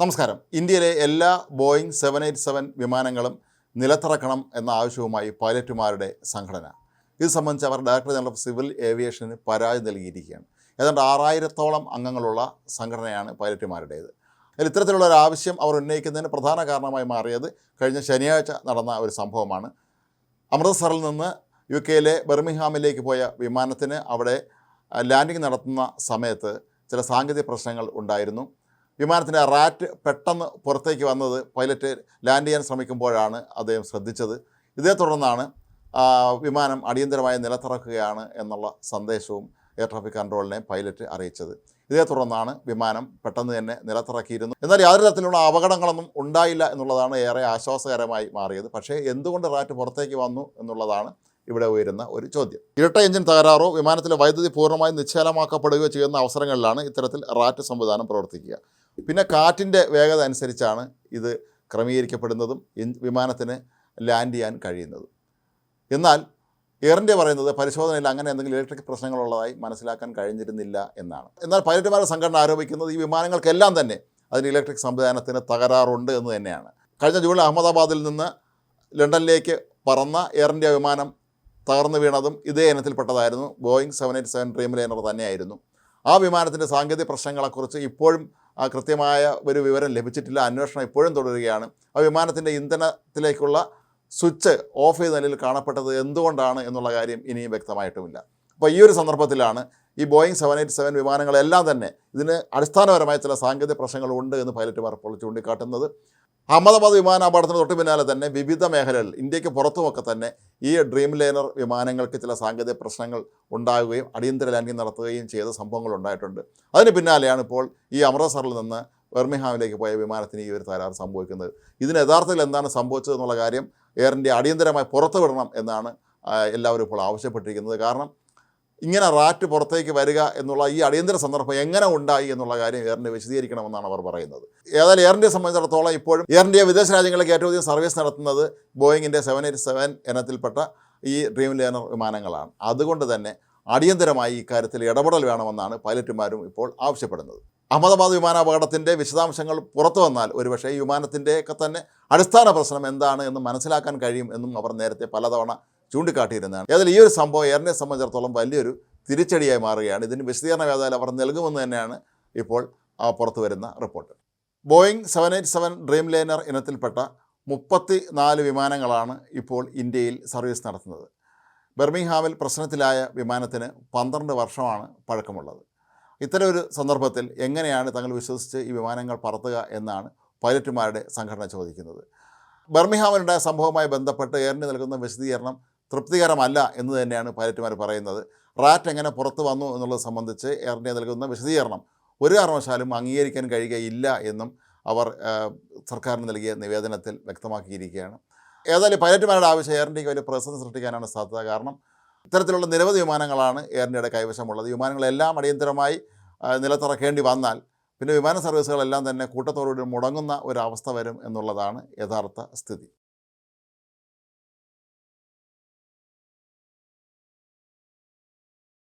നമസ്കാരം. ഇന്ത്യയിലെ എല്ലാ ബോയിങ് സെവൻ എയ്റ്റ് സെവൻ വിമാനങ്ങളും നിലത്തിറക്കണം എന്ന ആവശ്യവുമായി പൈലറ്റുമാരുടെ സംഘടന. ഇത് സംബന്ധിച്ച് അവർ ഡയറക്ടർ ജനറൽ ഓഫ് സിവിൽ ഏവിയേഷന് പരാതി നൽകിയിരിക്കുകയാണ്. ഏതാണ്ട് ആറായിരത്തോളം അംഗങ്ങളുള്ള സംഘടനയാണ് പൈലറ്റുമാരുടേത്. അതിൽ ഇത്തരത്തിലുള്ള ഒരു ആവശ്യം അവർ ഉന്നയിക്കുന്നതിന് പ്രധാന കാരണമായി മാറിയത് കഴിഞ്ഞ ശനിയാഴ്ച നടന്ന ഒരു സംഭവമാണ്. അമൃത്സറിൽ നിന്ന് യു കെയിലെ ബെർമിഹാമിലേക്ക് പോയ വിമാനത്തിന് അവിടെ ലാൻഡിംഗ് നടത്തുന്ന സമയത്ത് ചില സാങ്കേതിക പ്രശ്നങ്ങൾ ഉണ്ടായിരുന്നു. വിമാനത്തിന്റെ റാറ്റ് പെട്ടെന്ന് പുറത്തേക്ക് വന്നത് പൈലറ്റ് ലാൻഡ് ചെയ്യാൻ ശ്രമിക്കുമ്പോഴാണ് അദ്ദേഹം ശ്രദ്ധിച്ചത്. ഇതേ തുടർന്നാണ് വിമാനം അടിയന്തരമായി നിലത്തിറക്കുകയാണ് എന്നുള്ള സന്ദേശവും എയർ ട്രാഫിക് കൺട്രോളിനെ പൈലറ്റ് അറിയിച്ചത്. ഇതേ തുടർന്നാണ് വിമാനം പെട്ടെന്ന് തന്നെ നിലത്തിറക്കിയിരുന്നു. എന്നാൽ യാതൊരു തരത്തിലുള്ള അപകടങ്ങളൊന്നും ഉണ്ടായില്ല എന്നുള്ളതാണ് ഏറെ ആശ്വാസകരമായി മാറിയത്. പക്ഷേ എന്തുകൊണ്ട് റാറ്റ് പുറത്തേക്ക് വന്നു എന്നുള്ളതാണ് ഇവിടെ ഉയരുന്ന ഒരു ചോദ്യം. ഇരട്ട എഞ്ചിൻ തകരാറോ വിമാനത്തിലെ വൈദ്യുതി പൂർണമായും നിശ്ചലമാക്കപ്പെടുകയോ ചെയ്യുന്ന അവസരങ്ങളിലാണ് ഇത്തരത്തിൽ റാറ്റ് സംവിധാനം പ്രവർത്തിക്കുക. പിന്നെ കാറ്റിന്റെ വേഗത അനുസരിച്ചാണ് ഇത് ക്രമീകരിക്കപ്പെടുന്നതും വിമാനത്തിന് ലാൻഡ് ചെയ്യാൻ കഴിയുന്നതും. എന്നാൽ എയർ ഇന്ത്യ പറയുന്നത് പരിശോധനയിൽ അങ്ങനെ എന്തെങ്കിലും ഇലക്ട്രിക് പ്രശ്നങ്ങളുള്ളതായി മനസ്സിലാക്കാൻ കഴിഞ്ഞിരുന്നില്ല എന്നാണ്. എന്നാൽ പൈലറ്റുമാരുടെ സംഘടന ആരോപിക്കുന്നത് ഈ വിമാനങ്ങൾക്കെല്ലാം തന്നെ അതിന് ഇലക്ട്രിക് സംവിധാനത്തിന് തകരാറുണ്ട് എന്ന് തന്നെയാണ്. കഴിഞ്ഞ ജൂണിൽ അഹമ്മദാബാദിൽ നിന്ന് ലണ്ടനിലേക്ക് പറന്ന എയർ ഇന്ത്യ വിമാനം തകർന്നു വീണതും ഇതേ ഇനത്തിൽപ്പെട്ടതായിരുന്നു. Boeing seven eight seven Dreamliner തന്നെയായിരുന്നു. ആ വിമാനത്തിന്റെ സാങ്കേതിക പ്രശ്നങ്ങളെക്കുറിച്ച് ഇപ്പോഴും കൃത്യമായ ഒരു വിവരം ലഭിച്ചിട്ടില്ല. അന്വേഷണം ഇപ്പോഴും തുടരുകയാണ്. ആ വിമാനത്തിന്റെ ഇന്ധനത്തിലേക്കുള്ള സ്വിച്ച് ഓഫ് ചെയ്ത നിലയിൽ കാണപ്പെട്ടത് എന്തുകൊണ്ടാണ് എന്നുള്ള കാര്യം ഇനിയും വ്യക്തമായിട്ടുമില്ല. അപ്പോൾ ഈ ഒരു സന്ദർഭത്തിലാണ് ഈ ബോയിങ് സെവൻ എയ്റ്റ് സെവൻ വിമാനങ്ങളെല്ലാം തന്നെ ഇതിന് അടിസ്ഥാനപരമായ ചില സാങ്കേതിക പ്രശ്നങ്ങളുണ്ട് എന്ന് പൈലറ്റുമാർ ഇപ്പോൾ ചൂണ്ടിക്കാട്ടുന്നത്. അഹമ്മദാബാദ് വിമാനാപകടത്തിന് തൊട്ട് പിന്നാലെ തന്നെ വിവിധ മേഖലകളിൽ ഇന്ത്യയ്ക്ക് പുറത്തുമൊക്കെ തന്നെ ഈ ഡ്രീം ലൈനർ വിമാനങ്ങൾക്ക് ചില സാങ്കേതിക പ്രശ്നങ്ങൾ ഉണ്ടാകുകയും അടിയന്തര ലാൻഡിംഗ് നടത്തുകയും ചെയ്ത സംഭവങ്ങൾ ഉണ്ടായിട്ടുണ്ട്. അതിന് പിന്നാലെയാണ് ഇപ്പോൾ ഈ അമൃത്സറിൽ നിന്ന് ബെർമിഹാമിലേക്ക് പോയ വിമാനത്തിന് ഈ ഒരു തകരാറ് സംഭവിക്കുന്നത്. ഇതിന് യഥാർത്ഥത്തിൽ എന്താണ് സംഭവിച്ചത് എന്നുള്ള കാര്യം എയർ ഇന്ത്യ അടിയന്തരമായി പുറത്തുവിടണം എന്നാണ് എല്ലാവരും ഇപ്പോൾ ആവശ്യപ്പെട്ടിരിക്കുന്നത്. കാരണം ഇങ്ങനെ റാറ്റ് പുറത്തേക്ക് വരിക എന്നുള്ള ഈ അടിയന്തര സന്ദർഭം എങ്ങനെ ഉണ്ടായി എന്നുള്ള കാര്യം എയർ ഇന്ത്യ വിശദീകരിക്കണമെന്നാണ് അവർ പറയുന്നത്. ഏതായാലും എയർ ഇന്ത്യയെ സംബന്ധിച്ചിടത്തോളം ഇപ്പോഴും എയർ ഇന്ത്യ വിദേശ രാജ്യങ്ങളിലേക്ക് ഏറ്റവും അധികം സർവീസ് നടത്തുന്നത് ബോയിങ്ങിന്റെ സെവൻ എയ്റ്റ് സെവൻ ഇനത്തിൽപ്പെട്ട ഈ ഡ്രീം ലൈനർ വിമാനങ്ങളാണ്. അതുകൊണ്ട് തന്നെ അടിയന്തരമായി ഇക്കാര്യത്തിൽ ഇടപെടൽ വേണമെന്നാണ് പൈലറ്റുമാരും ഇപ്പോൾ ആവശ്യപ്പെടുന്നത്. അഹമ്മദാബാദ് വിമാനാപകടത്തിന്റെ വിശദാംശങ്ങൾ പുറത്തു വന്നാൽ ഒരുപക്ഷേ ഈ വിമാനത്തിന്റെയൊക്കെ തന്നെ അടിസ്ഥാന പ്രശ്നം എന്താണ് എന്ന് മനസ്സിലാക്കാൻ കഴിയും എന്നും അവർ നേരത്തെ പലതവണ ചൂണ്ടിക്കാട്ടിയിരുന്നതാണ്. ഏതായാലും ഈ ഒരു സംഭവം എയറിനെ സംബന്ധിച്ചിടത്തോളം വലിയൊരു തിരിച്ചടിയായി മാറുകയാണ്. ഇതിന് വിശദീകരണം ഏതായാലും അവർ നൽകുമെന്ന് തന്നെയാണ് ഇപ്പോൾ പുറത്തു വരുന്ന report. Boeing seven eight seven Dreamliner ഇനത്തിൽപ്പെട്ട മുപ്പത്തി നാല് വിമാനങ്ങളാണ് ഇപ്പോൾ ഇന്ത്യയിൽ സർവീസ് നടത്തുന്നത്. ബെർമിംഗ്ഹാമിൽ പ്രശ്നത്തിലായ വിമാനത്തിന് പന്ത്രണ്ട് വർഷമാണ് പഴക്കമുള്ളത്. ഇത്തരം ഒരു സന്ദർഭത്തിൽ എങ്ങനെയാണ് തങ്ങൾ വിശ്വസിച്ച് ഈ വിമാനങ്ങൾ പറത്തുക എന്നാണ് പൈലറ്റുമാരുടെ സംഘടന ചോദിക്കുന്നത്. ബർമിഹാമിലുണ്ടായ സംഭവവുമായി ബന്ധപ്പെട്ട് എയറിന് നൽകുന്ന വിശദീകരണം തൃപ്തികരമല്ല എന്ന് തന്നെയാണ് പൈലറ്റുമാർ പറയുന്നത്. റാറ്റ് എങ്ങനെ പുറത്തു വന്നു എന്നുള്ളത് സംബന്ധിച്ച് എയർ ഇന്ത്യ നൽകുന്ന വിശദീകരണം ഒരു കാരണവശാലും അംഗീകരിക്കാൻ കഴിയുകയില്ല എന്നും അവർ സർക്കാരിന് നൽകിയ നിവേദനത്തിൽ വ്യക്തമാക്കിയിരിക്കുകയാണ്. ഏതായാലും പൈലറ്റുമാരുടെ ആവശ്യം എയർ ഇന്ത്യയ്ക്ക് വലിയ പ്രതിസന്ധി സൃഷ്ടിക്കാനാണ് സാധ്യത. കാരണം ഇത്തരത്തിലുള്ള നിരവധി വിമാനങ്ങളാണ് എയർ ഇന്ത്യയുടെ കൈവശമുള്ളത്. വിമാനങ്ങളെല്ലാം അടിയന്തരമായി നിലത്തിറക്കേണ്ടി വന്നാൽ പിന്നെ വിമാന സർവീസുകളെല്ലാം തന്നെ കൂട്ടത്തോടുകൂടി മുടങ്ങുന്ന ഒരവസ്ഥ വരും എന്നുള്ളതാണ് യഥാർത്ഥ സ്ഥിതി.